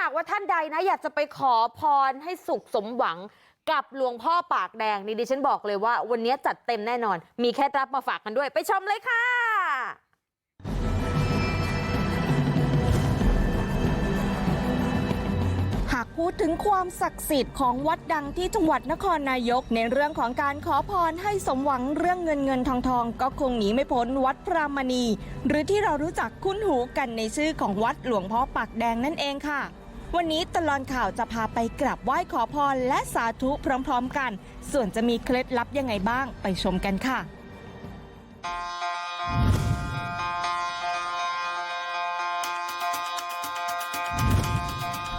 หากว่าท่านใดนะอยากจะไปขอพรให้สุขสมหวังกับหลวงพ่อปากแดงนี่ดิฉันบอกเลยว่าวันนี้จัดเต็มแน่นอน มีเคล็ดลับมาฝากกันด้วยไปชมเลยค่ะหากพูดถึงความศักดิ์สิทธิ์ของวัดดังที่จังหวัดนครนายก ในเรื่องของการขอพรให้สมหวังเรื่องเงินเงินทองทอง ก็คงหนีไม่พ้นวัดพระมณี หรือที่เรารู้จักคุ้นหูกันในชื่อของวัดหลวงพ่อปากแดงนั่นเองค่ะ วันนี้ตลอดข่าวจะพาไปกราบไหว้ขอพรและสาธุพร้อมๆกัน ส่วนจะมีเคล็ดลับยังไงบ้างไปชมกันค่ะ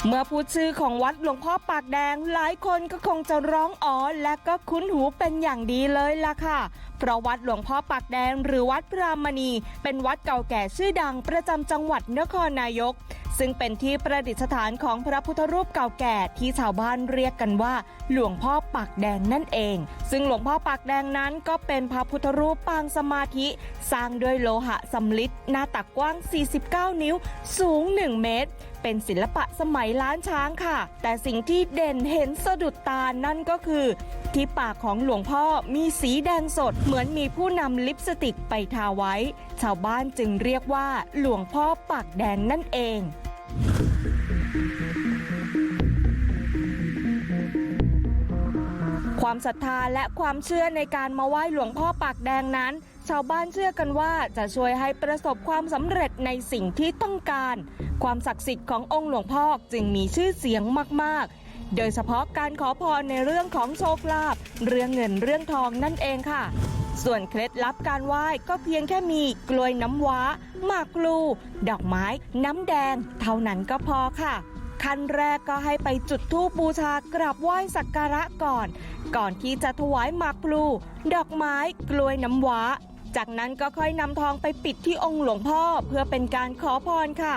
เมื่อพูดชื่อของวัดหลวงพ่อปากแดง หลายคนก็คงจะร้องอ๋อและก็คุ้นหูเป็นอย่างดีเลยล่ะค่ะ เพราะวัดหลวงพ่อปากแดง หรือวัดพระมณี เป็นวัดเก่าแก่ชื่อดังประจำจังหวัดนครนายก ซึ่งเป็นที่ประดิษฐานของพระพุทธรูปเก่าแก่ที่ชาวบ้านเรียกกันว่า หลวงพ่อปากแดงนั่นเอง ซึ่งหลวงพ่อปากแดงนั้นก็เป็นพระพุทธรูปปางสมาธิ สร้างด้วยโลหะสำลิดหน้าตักกว้าง 49 นิ้ว สูง 1 เมตร เป็นศิลปะสมัยล้านช้างค่ะ แต่สิ่งที่เด่นเห็นสะดุดตานั่นก็คือ ที่ปากของหลวงพ่อมีสีแดงสดเหมือนมีผู้นำลิปสติกไปทาไว้ ชาวบ้านจึงเรียกว่าหลวงพ่อปากแดงนั่นเองความศรัทธาและความเชื่อในการมาไหว้หลวงพ่อปากแดงนั้น ชาวบ้านเชื่อกันว่าจะช่วยให้ประสบความสำเร็จในสิ่งที่ต้องการ ความศักดิ์สิทธิ์ขององค์หลวงพ่อจึงมีชื่อเสียงมาก ๆ โดยเฉพาะการขอพรในเรื่องของโชคลาภเรื่องเงินเรื่องทองนั่นเองค่ะส่วนเคล็ดลับการไหว้ก็เพียงแค่มีกล้วยน้ำว้า หมากพลู ดอกไม้ น้ำแดง เท่านั้นก็พอค่ะ ขั้นแรกก็ให้ไปจุดธูปบูชากราบไหว้สักการะก่อน ก่อนที่จะถวายหมากพลู ดอกไม้ กล้วยน้ำว้า จากนั้นก็ค่อยนำทองไปปิดที่องค์หลวงพ่อเพื่อเป็นการขอพรค่ะ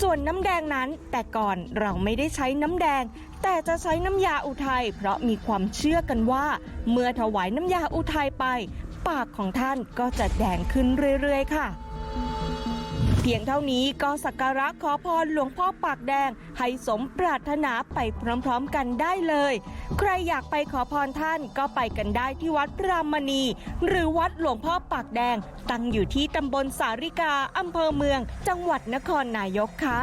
ส่วนน้ำแดงนั้นแต่ก่อนเราไม่ได้ใช้น้ำแดง แต่จะใช้น้ำยาอุทัยเพราะมีความเชื่อกันว่า เมื่อถวายน้ำยาอุทัยไป ปากของท่านก็จะแดงขึ้นเรื่อยๆ ค่ะ เพียงเท่านี้ก็สักการะขอพรหลวงพ่อปากแดง ให้สมปรารถนาไปพร้อมๆกันได้เลย ใครอยากไปขอพรท่านก็ไปกันได้ที่วัดพระมณี หรือวัดหลวงพ่อปากแดง ตั้งอยู่ที่ตำบลสาริกาอำเภอเมือง จังหวัดนครนายกค่ะ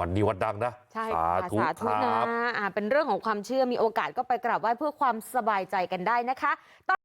วันนี้วัดดังนะใช่สาค่ะธุสาธุคนะรับอ่าเป็นเรื่องของความเชื่อมีโอกาสก็ไปกราบไหว้เพื่อความสบายใจกันได้นะคะ